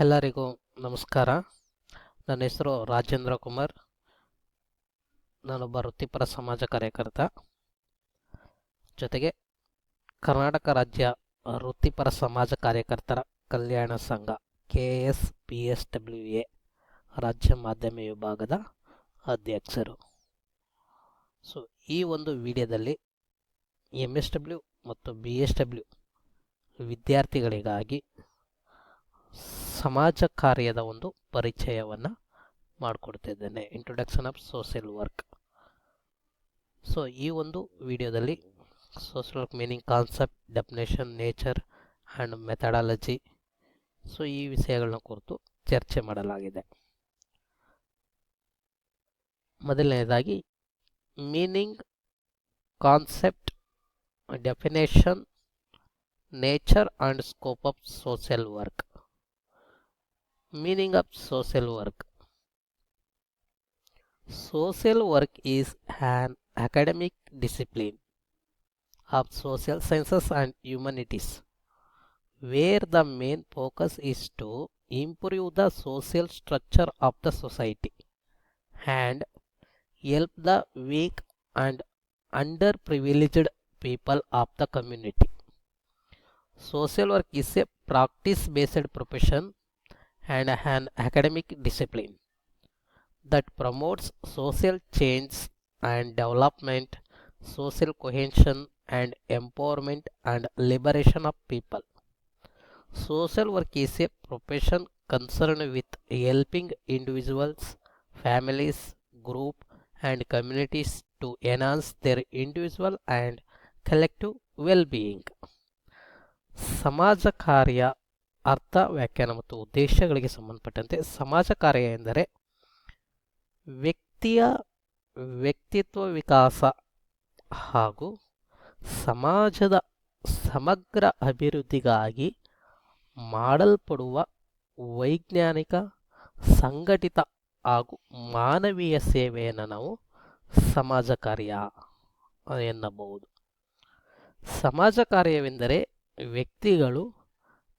ಎಲ್ಲರಿಗೂ ನಮಸ್ಕಾರ. ನನ್ನ ಹೆಸರು ರಾಜೇಂದ್ರ ಕುಮಾರ್. ನಾನೊಬ್ಬ ವೃತ್ತಿಪರ ಸಮಾಜ ಕಾರ್ಯಕರ್ತ. ಜೊತೆಗೆ ಕರ್ನಾಟಕ ರಾಜ್ಯ ವೃತ್ತಿಪರ ಸಮಾಜ ಕಾರ್ಯಕರ್ತರ ಕಲ್ಯಾಣ ಸಂಘ K S P S W A, ರಾಜ್ಯ ಮಾಧ್ಯಮ ವಿಭಾಗದ ಅಧ್ಯಕ್ಷರು. ಸೊ ಈ ಒಂದು ವಿಡಿಯೋದಲ್ಲಿ ಎಂ ಎಸ್ ಡಬ್ಲ್ಯೂ ಮತ್ತು ಬಿ ಎಸ್ ಡಬ್ಲ್ಯೂ ವಿದ್ಯಾರ್ಥಿಗಳಿಗಾಗಿ ಸಮಾಜ ಕಾರ್ಯದ ಒಂದು ಪರಿಚಯವನ್ನು ಮಾಡಿಕೊಡ್ತಿದ್ದೇನೆ. Introduction of social work so ಈ ಒಂದು ವಿಡಿಯೋದಲ್ಲಿ social work meaning concept definition nature and methodology so ಈ ವಿಷಯಗಳನ್ನ ಕುರಿತು ಚರ್ಚೆ ಮಾಡಲಾಗಿದೆ. ಮೊದಲನೇದಾಗಿ meaning concept definition nature and scope of social work meaning of social work. Social work is an academic discipline of social sciences and humanities where the main focus is to improve the social structure of the society and help the weak and underprivileged people of the community. Social work is a practice based profession and an academic discipline that promotes social change and development, social cohesion and empowerment and liberation of people. Social work is a profession concerned with helping individuals, families, group and communities to enhance their individual and collective well-being. ಸಮಾಜ ಕಾರ್ಯ ಅರ್ಥ ವ್ಯಾಖ್ಯಾನ ಮತ್ತು ಉದ್ದೇಶಗಳಿಗೆ ಸಂಬಂಧಪಟ್ಟಂತೆ ಸಮಾಜ ಕಾರ್ಯ ಎಂದರೆ ವ್ಯಕ್ತಿಯ ವ್ಯಕ್ತಿತ್ವ ವಿಕಾಸ ಹಾಗೂ ಸಮಾಜದ ಸಮಗ್ರ ಅಭಿವೃದ್ಧಿಗಾಗಿ ಮಾಡಲ್ಪಡುವ ವೈಜ್ಞಾನಿಕ, ಸಂಘಟಿತ ಹಾಗೂ ಮಾನವೀಯ ಸೇವೆಯನ್ನು ನಾವು ಸಮಾಜ ಕಾರ್ಯ ಎನ್ನಬಹುದು. ಸಮಾಜ ಕಾರ್ಯವೆಂದರೆ ವ್ಯಕ್ತಿಗಳು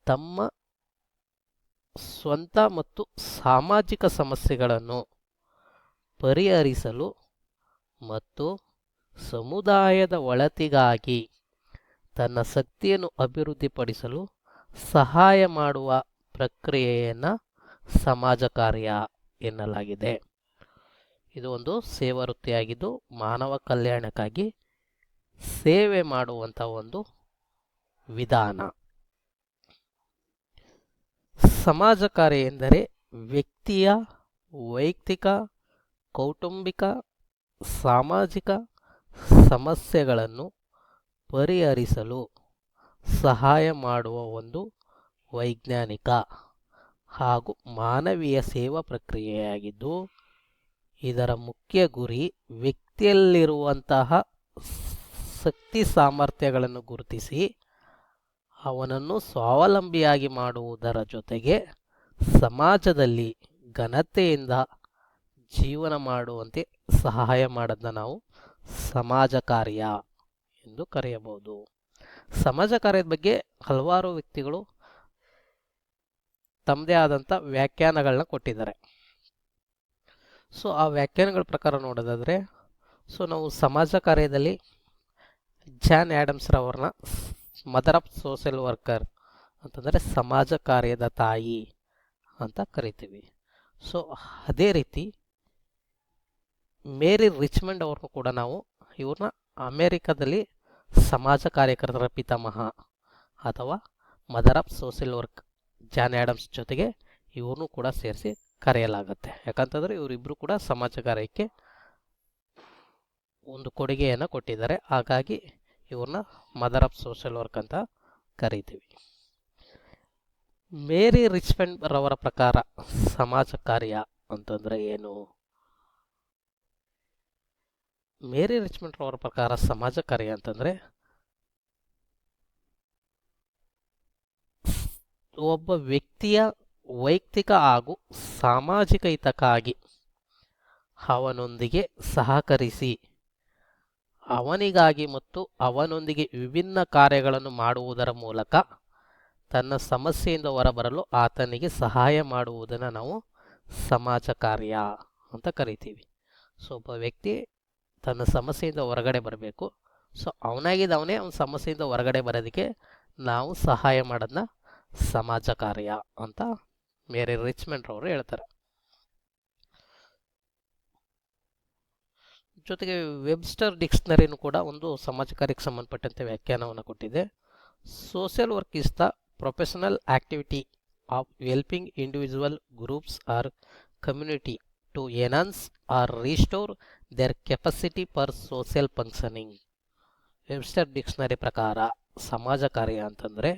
ತಮ್ಮ ಸ್ವಂತ ಮತ್ತು ಸಾಮಾಜಿಕ ಸಮಸ್ಯೆಗಳನ್ನು ಪರಿಹರಿಸಲು ಮತ್ತು ಸಮುದಾಯದ ಒಳತಿಗಾಗಿ ತನ್ನ ಶಕ್ತಿಯನ್ನು ಅಭಿವೃದ್ಧಿಪಡಿಸಲು ಸಹಾಯ ಮಾಡುವ ಪ್ರಕ್ರಿಯೆಯನ್ನು ಸಮಾಜ ಕಾರ್ಯ ಎನ್ನಲಾಗಿದೆ. ಇದು ಒಂದು ಸೇವಾ ವೃತ್ತಿಯಾಗಿದ್ದು ಮಾನವ ಕಲ್ಯಾಣಕ್ಕಾಗಿ ಸೇವೆ ಮಾಡುವಂಥ ಒಂದು ವಿಧಾನ. ಸಮಾಜ ಕಾರ್ಯ ಎಂದರೆ ವ್ಯಕ್ತಿಯ ವೈಯಕ್ತಿಕ, ಕೌಟುಂಬಿಕ, ಸಾಮಾಜಿಕ ಸಮಸ್ಯೆಗಳನ್ನು ಪರಿಹರಿಸಲು ಸಹಾಯ ಮಾಡುವ ಒಂದು ವೈಜ್ಞಾನಿಕ ಹಾಗೂ ಮಾನವೀಯ ಸೇವಾ ಪ್ರಕ್ರಿಯೆಯಾಗಿದ್ದು, ಇದರ ಮುಖ್ಯ ಗುರಿ ವ್ಯಕ್ತಿಯಲ್ಲಿರುವಂತಹ ಶಕ್ತಿ ಸಾಮರ್ಥ್ಯಗಳನ್ನು ಗುರುತಿಸಿ ಅವನನ್ನು ಸ್ವಾವಲಂಬಿಯಾಗಿ ಮಾಡುವುದರ ಜೊತೆಗೆ ಸಮಾಜದಲ್ಲಿ ಘನತೆಯಿಂದ ಜೀವನ ಮಾಡುವಂತೆ ಸಹಾಯ ಮಾಡೋದನ್ನ ನಾವು ಸಮಾಜ ಕಾರ್ಯ ಎಂದು ಕರೆಯಬಹುದು. ಸಮಾಜ ಕಾರ್ಯದ ಬಗ್ಗೆ ಹಲವಾರು ವ್ಯಕ್ತಿಗಳು ತಮ್ಮದೇ ಆದಂಥ ವ್ಯಾಖ್ಯಾನಗಳನ್ನ ಕೊಟ್ಟಿದ್ದಾರೆ. ಸೊ ಆ ವ್ಯಾಖ್ಯಾನಗಳ ಪ್ರಕಾರ ನೋಡೋದಾದರೆ ಸೊ ನಾವು ಸಮಾಜ ಕಾರ್ಯದಲ್ಲಿ ಜಾನ್ ಆ್ಯಡಮ್ಸ್ರವ್ರನ್ನ ಮದರ್ ಆಫ್ ಸೋಷಿಯಲ್ ವರ್ಕರ್ ಅಂತಂದರೆ ಸಮಾಜ ಕಾರ್ಯದ ತಾಯಿ ಅಂತ ಕರಿತೀವಿ. ಸೊ, ಅದೇ ರೀತಿ ಮೇರಿ ರಿಚ್ಮಂಡ್ ಅವ್ರನ್ನೂ ಕೂಡ ನಾವು ಇವ್ರನ್ನ ಅಮೇರಿಕಾದಲ್ಲಿ ಸಮಾಜ ಕಾರ್ಯಕರ್ತರ ಪಿತಾಮಹ ಅಥವಾ mother of social work John Adams ಜೊತೆಗೆ ಇವ್ರನ್ನೂ ಕೂಡ ಸೇರಿಸಿ ಕರೆಯಲಾಗುತ್ತೆ. ಯಾಕಂತಂದರೆ ಇವರಿಬ್ಬರು ಕೂಡ ಸಮಾಜ ಕಾರ್ಯಕ್ಕೆ ಒಂದು ಕೊಡುಗೆಯನ್ನು ಕೊಟ್ಟಿದ್ದಾರೆ. ಹಾಗಾಗಿ ಇವ್ರನ್ನ ಮದರ್ ಆಫ್ ಸೋಷಿಯಲ್ ವರ್ಕ್ ಅಂತ ಕರಿತೀವಿ. ಮೇರಿ ರಿಚ್ಮೆಂಡ್ ರವರ ಪ್ರಕಾರ ಸಮಾಜ ಕಾರ್ಯ ಅಂತಂದರೆ ಏನು? ಮೇರಿ ರಿಚ್ಮೆಂಟ್ ರವರ ಪ್ರಕಾರ ಸಮಾಜ ಕಾರ್ಯ ಅಂತಂದರೆ ಒಬ್ಬ ವ್ಯಕ್ತಿಯ ವೈಯಕ್ತಿಕ ಹಾಗೂ ಸಾಮಾಜಿಕ ಹಿತಕ್ಕಾಗಿ ಅವನೊಂದಿಗೆ ಸಹಕರಿಸಿ ಅವನಿಗಾಗಿ ಮತ್ತು ಅವನೊಂದಿಗೆ ವಿಭಿನ್ನ ಕಾರ್ಯಗಳನ್ನು ಮಾಡುವುದರ ಮೂಲಕ ತನ್ನ ಸಮಸ್ಯೆಯಿಂದ ಹೊರಬರಲು ಆತನಿಗೆ ಸಹಾಯ ಮಾಡುವುದನ್ನು ನಾವು ಸಮಾಜ ಕಾರ್ಯ ಅಂತ ಕರಿತೀವಿ. ಸೊ ಒಬ್ಬ ವ್ಯಕ್ತಿ ತನ್ನ ಸಮಸ್ಯೆಯಿಂದ ಹೊರಗಡೆ ಬರಬೇಕು. ಸೊ ಅವನಾಗಿದ್ದು ಅವನೇ ಸಮಸ್ಯೆಯಿಂದ ಹೊರಗಡೆ ಬರೋದಕ್ಕೆ ನಾವು ಸಹಾಯ ಮಾಡೋದನ್ನ ಸಮಾಜ ಕಾರ್ಯ ಅಂತ ಮೇರಿ ರಿಚ್ಮೆಂಟ್ ಅವರು ಹೇಳ್ತಾರೆ. ಜೊತೆಗೆ ವೆಬ್ಸ್ಟರ್ ಡಿಕ್ಷನರಿನೂ ಕೂಡ ಒಂದು ಸಮಾಜ ಕಾರ್ಯಕ್ಕೆ ಸಂಬಂಧಪಟ್ಟಂತೆ ವ್ಯಾಖ್ಯಾನವನ್ನು ಕೊಟ್ಟಿದೆ. Social work is the professional activity of helping individual groups or community to enhance or restore their capacity for social functioning. Webster dictionary ಪ್ರಕಾರ ಸಮಾಜ ಕಾರ್ಯ ಅಂತಂದರೆ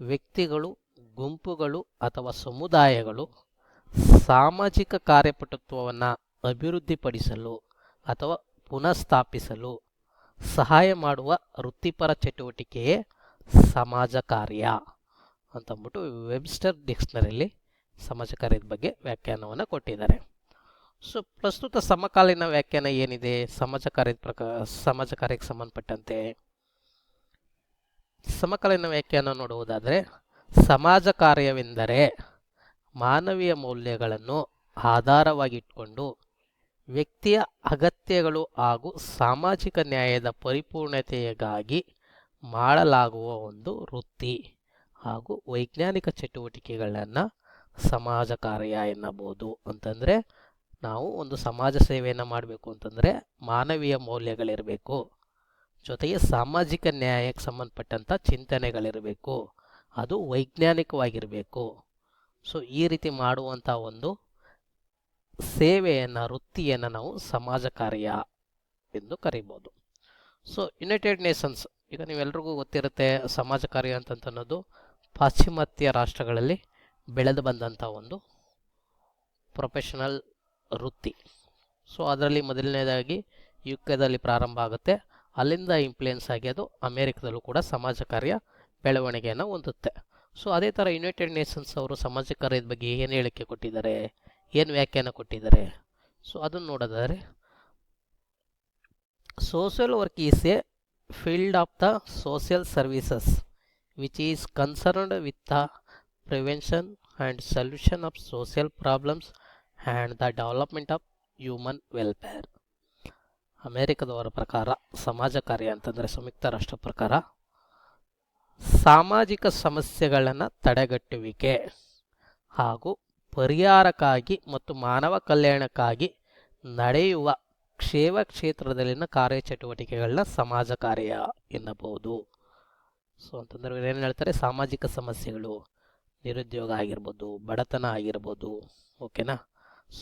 ವ್ಯಕ್ತಿಗಳು, ಗುಂಪುಗಳು ಅಥವಾ ಸಮುದಾಯಗಳು ಸಾಮಾಜಿಕ ಕಾರ್ಯಪಟುತ್ವವನ್ನು ಅಭಿವೃದ್ಧಿಪಡಿಸಲು ಅಥವಾ ಪುನಃಸ್ಥಾಪಿಸಲು ಸಹಾಯ ಮಾಡುವ ವೃತ್ತಿಪರ ಚಟುವಟಿಕೆಯೇ ಸಮಾಜ ಕಾರ್ಯ ಅಂತಂದ್ಬಿಟ್ಟು ವೆಬ್ಸ್ಟರ್ ಡಿಕ್ಷನರಿಲಿ ಸಮಾಜ ಕಾರ್ಯದ ಬಗ್ಗೆ ವ್ಯಾಖ್ಯಾನವನ್ನು ಕೊಟ್ಟಿದ್ದಾರೆ. ಸೊ ಪ್ರಸ್ತುತ ಸಮಕಾಲೀನ ವ್ಯಾಖ್ಯಾನ ಏನಿದೆ? ಸಮಾಜ ಕಾರ್ಯದ ಪ್ರಕಾರ ಸಮಾಜ ಕಾರ್ಯಕ್ಕೆ ಸಂಬಂಧಪಟ್ಟಂತೆ. ಸಮಕಾಲೀನ ವ್ಯಾಖ್ಯಾನ ನೋಡುವುದಾದರೆ, ಸಮಾಜ ಕಾರ್ಯವೆಂದರೆ ಮಾನವೀಯ ಮೌಲ್ಯಗಳನ್ನು ಆಧಾರವಾಗಿಟ್ಕೊಂಡು ವ್ಯಕ್ತಿಯ ಅಗತ್ಯಗಳು ಹಾಗೂ ಸಾಮಾಜಿಕ ನ್ಯಾಯದ ಪರಿಪೂರ್ಣತೆಗಾಗಿ ಮಾಡಲಾಗುವ ಒಂದು ವೃತ್ತಿ ಹಾಗೂ ವೈಜ್ಞಾನಿಕ ಚಟುವಟಿಕೆಗಳನ್ನು ಸಮಾಜ ಕಾರ್ಯ ಎನ್ನಬಹುದು ಅಂತಂದರೆ ನಾವು ಒಂದು ಸಮಾಜ ಸೇವೆಯನ್ನು ಮಾಡಬೇಕು ಅಂತಂದರೆ ಮಾನವೀಯ ಮೌಲ್ಯಗಳಿರಬೇಕು, ಜೊತೆಗೆ ಸಾಮಾಜಿಕ ನ್ಯಾಯಕ್ಕೆ ಸಂಬಂಧಪಟ್ಟಂಥ ಚಿಂತನೆಗಳಿರಬೇಕು, ಅದು ವೈಜ್ಞಾನಿಕವಾಗಿರಬೇಕು. ಸೊ ಈ ರೀತಿ ಮಾಡುವಂಥ ಒಂದು ಸೇವೆಯನ್ನು, ವೃತ್ತಿಯನ್ನು ನಾವು ಸಮಾಜ ಕಾರ್ಯ ಎಂದು ಕರಿಬೋದು. ಸೊ ಯುನೈಟೆಡ್ ನೇಷನ್ಸ್ ಈಗ ನೀವೆಲ್ರಿಗೂ ಗೊತ್ತಿರುತ್ತೆ ಸಮಾಜ ಕಾರ್ಯ ಅಂತನ್ನೋದು ಪಾಶ್ಚಿಮಾತ್ಯ ರಾಷ್ಟ್ರಗಳಲ್ಲಿ ಬೆಳೆದು ಬಂದಂಥ ಒಂದು ಪ್ರೊಫೆಷನಲ್ ವೃತ್ತಿ. ಸೊ ಅದರಲ್ಲಿ ಮೊದಲನೇದಾಗಿ ಯು ಕೆದಲ್ಲಿ ಪ್ರಾರಂಭ ಆಗುತ್ತೆ. ಅಲ್ಲಿಂದ ಇನ್ಫ್ಲುಯೆನ್ಸ್ ಆಗಿ ಅದು ಅಮೇರಿಕದಲ್ಲೂ ಕೂಡ ಸಮಾಜ ಕಾರ್ಯ ಬೆಳವಣಿಗೆಯನ್ನು ಹೊಂದುತ್ತೆ. ಸೊ ಅದೇ ಥರ ಯುನೈಟೆಡ್ ನೇಷನ್ಸ್ ಅವರು ಸಮಾಜ ಕಾರ್ಯದ ಬಗ್ಗೆ ಏನು ಹೇಳಿಕೆ ಕೊಟ್ಟಿದ್ದಾರೆ? ಏನು ವ್ಯಾಖ್ಯಾನ ಕೊಟ್ಟಿದ್ದಾರೆ? ಸೊ ಅದನ್ನು ನೋಡೋದಾದರೆ social work is a field of the social services which is concerned with the prevention and solution of social problems and the development of human welfare ಅಮೇರಿಕದವರ ಪ್ರಕಾರ, ಸಮಾಜ ಕಾರ್ಯ ಅಂತಂದರೆ ಸಂಯುಕ್ತ ರಾಷ್ಟ್ರ ಪ್ರಕಾರ, ಸಾಮಾಜಿಕ ಸಮಸ್ಯೆಗಳನ್ನು ತಡೆಗಟ್ಟುವಿಕೆ ಹಾಗೂ ಪರಿಹಾರಕ್ಕಾಗಿ ಮತ್ತು ಮಾನವ ಕಲ್ಯಾಣಕ್ಕಾಗಿ ನಡೆಯುವ ಕ್ಷೇಮ ಕ್ಷೇತ್ರದಲ್ಲಿನ ಕಾರ್ಯಚಟುವಟಿಕೆಗಳನ್ನ ಸಮಾಜ ಕಾರ್ಯ ಎನ್ನಬಹುದು. ಸೊ ಅಂತಂದ್ರೆ ಏನು ಹೇಳ್ತಾರೆ? ಸಾಮಾಜಿಕ ಸಮಸ್ಯೆಗಳು, ನಿರುದ್ಯೋಗ ಆಗಿರ್ಬೋದು, ಬಡತನ ಆಗಿರ್ಬೋದು, ಓಕೆನಾ?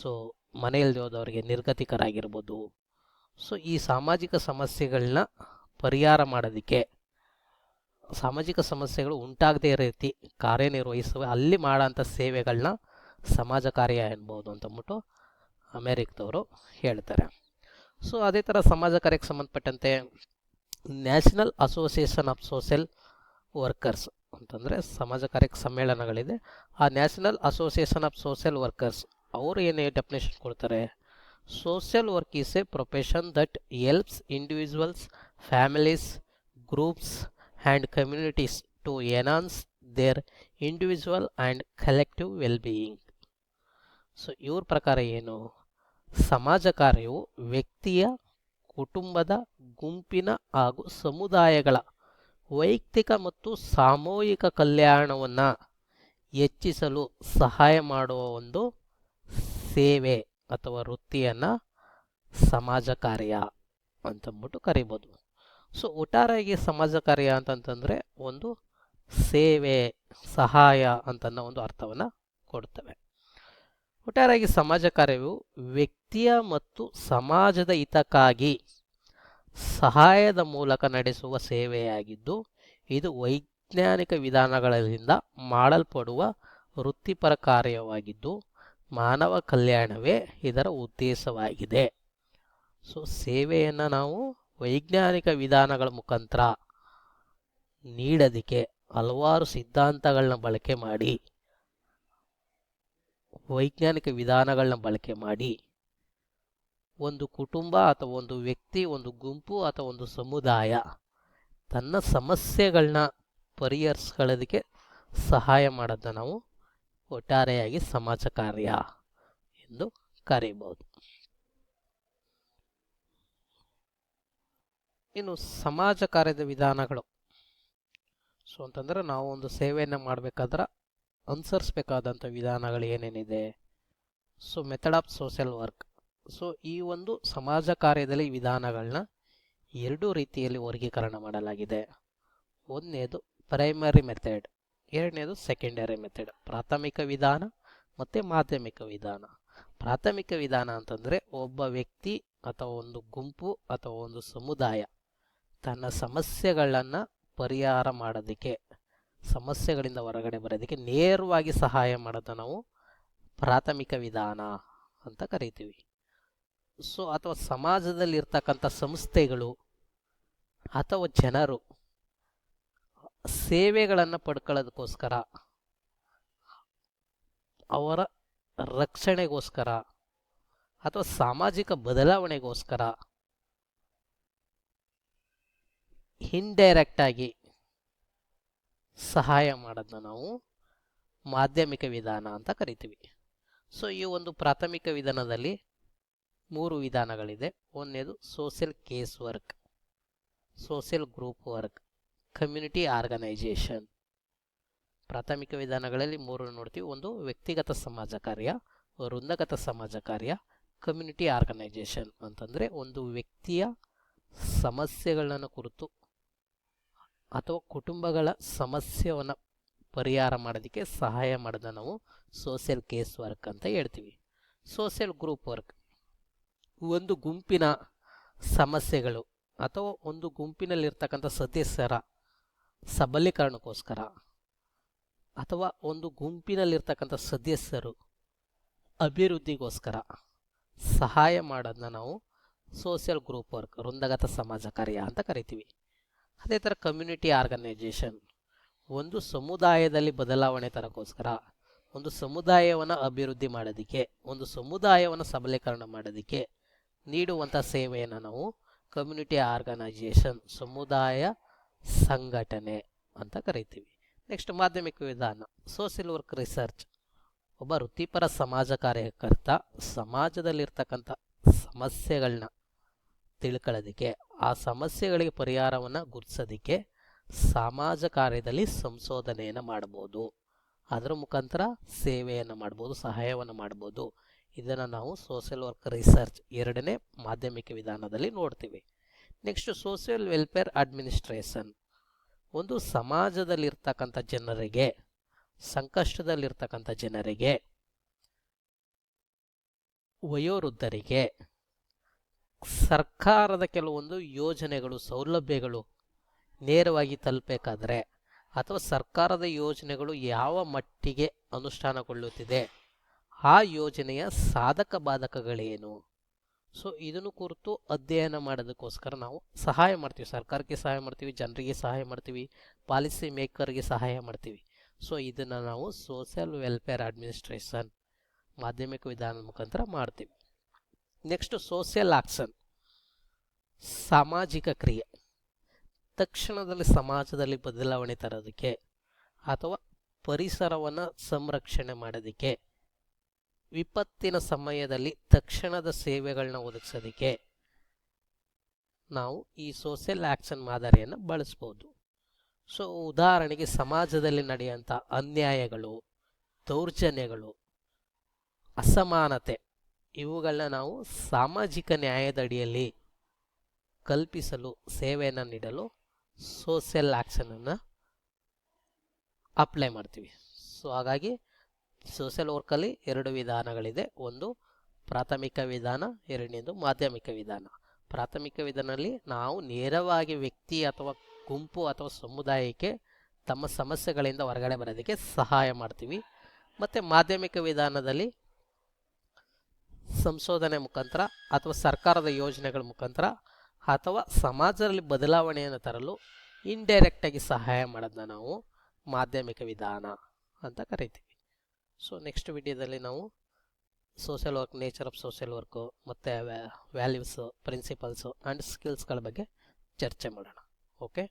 ಸೊ ಮನೆಯಲ್ಲಿ ಹೋದವರಿಗೆ ನಿರ್ಗತಿಕರಾಗಿರ್ಬೋದು. ಸೊ ಈ ಸಾಮಾಜಿಕ ಸಮಸ್ಯೆಗಳನ್ನ ಪರಿಹಾರ ಮಾಡೋದಕ್ಕೆ ಸಾಮಾಜಿಕ ಸಮಸ್ಯೆಗಳು ಉಂಟಾಗದೇ ರೀತಿ ಕಾರ್ಯನಿರ್ವಹಿಸುವ, ಅಲ್ಲಿ ಮಾಡೋಂಥ ಸೇವೆಗಳನ್ನ ಸಮಾಜ ಕಾರ್ಯ ಎನ್ಬೋದು ಅಂತಂದ್ಬಿಟ್ಟು ಅಮೇರಿಕದವರು ಹೇಳ್ತಾರೆ. ಸೊ ಅದೇ ಥರ ಸಮಾಜ ಕಾರ್ಯಕ್ಕೆ ಸಂಬಂಧಪಟ್ಟಂತೆ national association of social workers ಅಂತಂದರೆ ಸಮಾಜ ಕಾರ್ಯಕ್ಕೆ ಸಮ್ಮೇಳನಗಳಿದೆ. ಆ national association of social workers ಅವರು ಏನು ಡೆಫಿನೇಷನ್ ಕೊಡ್ತಾರೆ? Social work is a profession that helps individuals families groups and communities to enhance their individual and collective well being so ಇವ್ರ ಪ್ರಕಾರ ಏನು? ಸಮಾಜ ಕಾರ್ಯವು ವ್ಯಕ್ತಿಯ ಕುಟುಂಬದ ಗುಂಪಿನ ಹಾಗೂ ಸಮುದಾಯಗಳ ವೈಯಕ್ತಿಕ ಮತ್ತು ಸಾಮೂಹಿಕ ಕಲ್ಯಾಣವನ್ನು ಹೆಚ್ಚಿಸಲು ಸಹಾಯ ಮಾಡುವ ಒಂದು ಸೇವೆ ಅಥವಾ ವೃತ್ತಿಯನ್ನು ಸಮಾಜ ಕಾರ್ಯ ಅಂತಂದ್ಬಿಟ್ಟು ಕರಿಬೋದು. ಸೊ ಒಟ್ಟಾರೆಯಾಗಿ ಸಮಾಜ ಕಾರ್ಯ ಅಂತಂತಂದರೆ ಒಂದು ಸೇವೆ, ಸಹಾಯ ಅಂತನ್ನೋ ಒಂದು ಅರ್ಥವನ್ನು ಕೊಡ್ತವೆ. ಒಟ್ಟಾರೆಯಾಗಿ ಸಮಾಜ ಕಾರ್ಯವು ವ್ಯಕ್ತಿಯ ಮತ್ತು ಸಮಾಜದ ಹಿತಕ್ಕಾಗಿ ಸಹಾಯದ ಮೂಲಕ ನಡೆಸುವ ಸೇವೆಯಾಗಿದ್ದು, ಇದು ವೈಜ್ಞಾನಿಕ ವಿಧಾನಗಳಿಂದ ಮಾಡಲ್ಪಡುವ ವೃತ್ತಿಪರ ಕಾರ್ಯವಾಗಿದ್ದು, ಮಾನವ ಕಲ್ಯಾಣವೇ ಇದರ ಉದ್ದೇಶವಾಗಿದೆ. ಸೊ, ಸೇವೆಯನ್ನು ನಾವು ವೈಜ್ಞಾನಿಕ ವಿಧಾನಗಳ ಮುಖಾಂತರ ನೀಡೋದಕ್ಕೆ ಹಲವಾರು ಸಿದ್ಧಾಂತಗಳನ್ನ ಬಳಕೆ ಮಾಡಿ ವೈಜ್ಞಾನಿಕ ವಿಧಾನಗಳನ್ನ ಬಳಕೆ ಮಾಡಿ ಒಂದು ಕುಟುಂಬ ಅಥವಾ ಒಂದು ವ್ಯಕ್ತಿ, ಒಂದು ಗುಂಪು ಅಥವಾ ಒಂದು ಸಮುದಾಯ ತನ್ನ ಸಮಸ್ಯೆಗಳನ್ನ ಪರಿಹರಿಸ್ಕೊಳ್ಳೋದಕ್ಕೆ ಸಹಾಯ ಮಾಡೋದನ್ನ ನಾವು ಒಟ್ಟಾರೆಯಾಗಿ ಸಮಾಜ ಕಾರ್ಯ ಎಂದು ಕರೆಯಬಹುದು ಇನ್ನು ಸಮಾಜ ಕಾರ್ಯದ ವಿಧಾನಗಳು. ಸೊ ಅಂತಂದ್ರೆ ನಾವು ಒಂದು ಸೇವೆಯನ್ನು ಮಾಡಬೇಕಾದ್ರೆ ಅನುಸರಿಸಬೇಕಾದಂಥ ವಿಧಾನಗಳು ಏನೇನಿದೆ? So method of social work so ಈ ಒಂದು ಸಮಾಜ ಕಾರ್ಯದಲ್ಲಿ ವಿಧಾನಗಳನ್ನ ಎರಡು ರೀತಿಯಲ್ಲಿ ವರ್ಗೀಕರಣ ಮಾಡಲಾಗಿದೆ. ಒಂದನೇದು ಪ್ರೈಮರಿ ಮೆಥಡ್ ಎರಡನೇದು ಸೆಕೆಂಡರಿ ಮೆಥಡ್ ಪ್ರಾಥಮಿಕ ವಿಧಾನ ಮತ್ತು ಮಾಧ್ಯಮಿಕ ವಿಧಾನ. ಪ್ರಾಥಮಿಕ ವಿಧಾನ ಅಂತಂದರೆ ಒಬ್ಬ ವ್ಯಕ್ತಿ ಅಥವಾ ಒಂದು ಗುಂಪು ಅಥವಾ ಒಂದು ಸಮುದಾಯ ತನ್ನ ಸಮಸ್ಯೆಗಳನ್ನು ಪರಿಹಾರ ಮಾಡೋದಕ್ಕೆ ಸಮಸ್ಯೆಗಳಿಂದ ಹೊರಗಡೆ ಬರೋದಕ್ಕೆ ನೇರವಾಗಿ ಸಹಾಯ ಮಾಡೋದು ನಾವು ಪ್ರಾಥಮಿಕ ವಿಧಾನ ಅಂತ ಕರಿತೀವಿ. ಸೊ ಅಥವಾ ಸಮಾಜದಲ್ಲಿ ಇರ್ತಕ್ಕಂಥ ಸಂಸ್ಥೆಗಳು ಅಥವಾ ಜನರು ಸೇವೆಗಳನ್ನು ಪಡ್ಕೊಳ್ಳೋದಕ್ಕೋಸ್ಕರ, ಅವರ ರಕ್ಷಣೆಗೋಸ್ಕರ ಅಥವಾ ಸಾಮಾಜಿಕ ಬದಲಾವಣೆಗೋಸ್ಕರ ಇಂಡೈರೆಕ್ಟ್ ಆಗಿ ಸಹಾಯ ಮಾಡೋದನ್ನ ನಾವು ಮಾಧ್ಯಮಿಕ ವಿಧಾನ ಅಂತ ಕರಿತೀವಿ. ಸೊ ಈ ಒಂದು ಪ್ರಾಥಮಿಕ ವಿಧಾನದಲ್ಲಿ ಮೂರು ವಿಧಾನಗಳಿದೆ. ಒಂದನೇದು social case work social group work community organisation ಪ್ರಾಥಮಿಕ ವಿಧಾನಗಳಲ್ಲಿ ಮೂರು ನೋಡ್ತೀವಿ. ಒಂದು ವ್ಯಕ್ತಿಗತ ಸಮಾಜ ಕಾರ್ಯ, ವೃಂದಗತ ಸಮಾಜ ಕಾರ್ಯ ಕಮ್ಯುನಿಟಿ ಆರ್ಗನೈಜೇಷನ್ ಅಂತಂದರೆ ಒಂದು ವ್ಯಕ್ತಿಯ ಸಮಸ್ಯೆಗಳನ್ನು ಕುರಿತು ಅಥವಾ ಕುಟುಂಬಗಳ ಸಮಸ್ಯೆಯನ್ನು ಪರಿಹಾರ ಮಾಡೋದಕ್ಕೆ ಸಹಾಯ ಮಾಡೋದನ್ನ ನಾವು ಸೋಷಿಯಲ್ ಕೇಸ್ ವರ್ಕ್ ಅಂತ ಹೇಳ್ತೀವಿ. ಸೋಷಿಯಲ್ ಗ್ರೂಪ್ ವರ್ಕ್ ಒಂದು ಗುಂಪಿನ ಸಮಸ್ಯೆಗಳು ಅಥವಾ ಒಂದು ಗುಂಪಿನಲ್ಲಿರ್ತಕ್ಕಂಥ ಸದಸ್ಯರ ಸಬಲೀಕರಣಕ್ಕೋಸ್ಕರ ಅಥವಾ ಒಂದು ಗುಂಪಿನಲ್ಲಿರ್ತಕ್ಕಂಥ ಸದಸ್ಯರು ಅಭಿವೃದ್ಧಿಗೋಸ್ಕರ ಸಹಾಯ ಮಾಡೋದನ್ನ ನಾವು ಸೋಷಿಯಲ್ ಗ್ರೂಪ್ ವರ್ಕ್ ವೃಂದಗತ ಸಮಾಜ ಕಾರ್ಯ ಅಂತ ಕರಿತೀವಿ. ಅದೇ ಥರ ಕಮ್ಯುನಿಟಿ ಆರ್ಗನೈಜೇಷನ್ ಒಂದು ಸಮುದಾಯದಲ್ಲಿ ಬದಲಾವಣೆ ತರಕ್ಕೋಸ್ಕರ, ಒಂದು ಸಮುದಾಯವನ್ನು ಅಭಿವೃದ್ಧಿ ಮಾಡೋದಕ್ಕೆ, ಒಂದು ಸಮುದಾಯವನ್ನು ಸಬಲೀಕರಣ ಮಾಡೋದಕ್ಕೆ ನೀಡುವಂಥ ಸೇವೆಯನ್ನು ನಾವು ಕಮ್ಯುನಿಟಿ ಆರ್ಗನೈಜೇಷನ್ ಸಮುದಾಯ ಸಂಘಟನೆ ಅಂತ ಕರಿತೀವಿ. ನೆಕ್ಸ್ಟ್ ಮಾಧ್ಯಮಿಕ ವಿಧಾನ ಸೋಷಿಯಲ್ ವರ್ಕ್ ರಿಸರ್ಚ್ ಒಬ್ಬ ವೃತ್ತಿಪರ ಸಮಾಜ ಕಾರ್ಯಕರ್ತ ಸಮಾಜದಲ್ಲಿರ್ತಕ್ಕಂಥ ಸಮಸ್ಯೆಗಳನ್ನ ತಿಳ್ಕೊಳ್ಳೋದಕ್ಕೆ, ಆ ಸಮಸ್ಯೆಗಳಿಗೆ ಪರಿಹಾರವನ್ನು ಗುರುತಿಸೋದಕ್ಕೆ ಸಮಾಜ ಕಾರ್ಯದಲ್ಲಿ ಸಂಶೋಧನೆಯನ್ನು ಮಾಡ್ಬೋದು. ಅದರ ಮುಖಾಂತರ ಸೇವೆಯನ್ನು ಮಾಡ್ಬೋದು, ಸಹಾಯವನ್ನು ಮಾಡ್ಬೋದು. ಇದನ್ನು ನಾವು ಸೋಷಿಯಲ್ ವರ್ಕ್ ರಿಸರ್ಚ್ ಎರಡನೇ ಮಾಧ್ಯಮಿಕ ವಿಧಾನದಲ್ಲಿ ನೋಡ್ತೀವಿ. ನೆಕ್ಸ್ಟ್ ಸೋಷಿಯಲ್ ವೆಲ್ಫೇರ್ ಅಡ್ಮಿನಿಸ್ಟ್ರೇಷನ್ ಒಂದು ಸಮಾಜದಲ್ಲಿರ್ತಕ್ಕಂಥ ಜನರಿಗೆ, ಸಂಕಷ್ಟದಲ್ಲಿರ್ತಕ್ಕಂಥ ಜನರಿಗೆ, ವಯೋವೃದ್ಧರಿಗೆ ಸರ್ಕಾರದ ಕೆಲವೊಂದು ಯೋಜನೆಗಳು, ಸೌಲಭ್ಯಗಳು ನೇರವಾಗಿ ತಲುಪಬೇಕಾದ್ರೆ ಅಥವಾ ಸರ್ಕಾರದ ಯೋಜನೆಗಳು ಯಾವ ಮಟ್ಟಿಗೆ ಅನುಷ್ಠಾನಗೊಳ್ಳುತ್ತಿದೆ, ಆ ಯೋಜನೆಯ ಸಾಧಕ ಬಾಧಕಗಳೇನು? ಸೊ ಇದನ್ನು ಕುರಿತು ಅಧ್ಯಯನ ಮಾಡೋದಕ್ಕೋಸ್ಕರ ನಾವು ಸಹಾಯ ಮಾಡ್ತೀವಿ. ಸರ್ಕಾರಕ್ಕೆ ಸಹಾಯ ಮಾಡ್ತೀವಿ, ಜನರಿಗೆ ಸಹಾಯ ಮಾಡ್ತೀವಿ, ಪಾಲಿಸಿ ಮೇಕರ್ಗೆ ಸಹಾಯ ಮಾಡ್ತೀವಿ. ಸೊ ಇದನ್ನು ನಾವು ಸೋಷಿಯಲ್ ವೆಲ್ಫೇರ್ ಅಡ್ಮಿನಿಸ್ಟ್ರೇಷನ್ ಮಾಧ್ಯಮಿಕ ವಿಧಾನದ ಮುಖಾಂತರ ಮಾಡ್ತೀವಿ. ನೆಕ್ಸ್ಟ್ ಸೋಷಿಯಲ್ ಆಕ್ಷನ್ ಸಾಮಾಜಿಕ ಕ್ರಿಯೆ ತಕ್ಷಣದಲ್ಲಿ ಸಮಾಜದಲ್ಲಿ ಬದಲಾವಣೆ ತರೋದಕ್ಕೆ ಅಥವಾ ಪರಿಸರವನ್ನು ಸಂರಕ್ಷಣೆ ಮಾಡೋದಕ್ಕೆ ವಿಪತ್ತಿನ ಸಮಯದಲ್ಲಿ ತಕ್ಷಣದ ಸೇವೆಗಳನ್ನ ಒದಗಿಸೋದಕ್ಕೆ ನಾವು ಈ ಸೋಷಿಯಲ್ ಆ್ಯಕ್ಷನ್ ಮಾದರಿಯನ್ನು ಬಳಸ್ಬೋದು ಸೊ ಉದಾಹರಣೆಗೆ ಸಮಾಜದಲ್ಲಿ ನಡೆಯುವಂಥ ಅನ್ಯಾಯಗಳು ದೌರ್ಜನ್ಯಗಳು ಅಸಮಾನತೆ ಇವುಗಳನ್ನ ನಾವು ಸಾಮಾಜಿಕ ನ್ಯಾಯದ ಅಡಿಯಲ್ಲಿ ಕಲ್ಪಿಸಲು, ಸೇವೆಯನ್ನು ನೀಡಲು ಸೋಷಿಯಲ್ ಆ್ಯಕ್ಷನನ್ನು ಅಪ್ಲೈ ಮಾಡ್ತೀವಿ. ಸೊ ಹಾಗಾಗಿ ಸೋಷಿಯಲ್ ವರ್ಕಲ್ಲಿ ಎರಡು ವಿಧಾನಗಳಿದೆ. ಒಂದು ಪ್ರಾಥಮಿಕ ವಿಧಾನ, ಎರಡನೇದು ಮಾಧ್ಯಮಿಕ ವಿಧಾನ. ಪ್ರಾಥಮಿಕ ವಿಧಾನದಲ್ಲಿ ನಾವು ನೇರವಾಗಿ ವ್ಯಕ್ತಿ ಅಥವಾ ಗುಂಪು ಅಥವಾ ಸಮುದಾಯಕ್ಕೆ ತಮ್ಮ ಸಮಸ್ಯೆಗಳಿಂದ ಹೊರಗಡೆ ಬರೋದಕ್ಕೆ ಸಹಾಯ ಮಾಡ್ತೀವಿ. ಮತ್ತು ಮಾಧ್ಯಮಿಕ ವಿಧಾನದಲ್ಲಿ ಸಂಶೋಧನೆ ಮುಖಾಂತರ ಅಥವಾ ಸರ್ಕಾರದ ಯೋಜನೆಗಳ ಮುಖಾಂತರ ಅಥವಾ ಸಮಾಜದಲ್ಲಿ ಬದಲಾವಣೆಯನ್ನು ತರಲು ಇಂಡೈರೆಕ್ಟಾಗಿ ಸಹಾಯ ಮಾಡೋದನ್ನ ನಾವು ಮಾಧ್ಯಮಿಕ ವಿಧಾನ ಅಂತ ಕರಿತೀವಿ. ಸೊ ನೆಕ್ಸ್ಟ್ ವಿಡಿಯೋದಲ್ಲಿ ನಾವು social work nature of social work ಮತ್ತು ವ್ಯಾಲ್ಯೂಸು ಪ್ರಿನ್ಸಿಪಲ್ಸು ಆ್ಯಂಡ್ ಸ್ಕಿಲ್ಸ್ಗಳ ಬಗ್ಗೆ ಚರ್ಚೆ ಮಾಡೋಣ. ಓಕೆ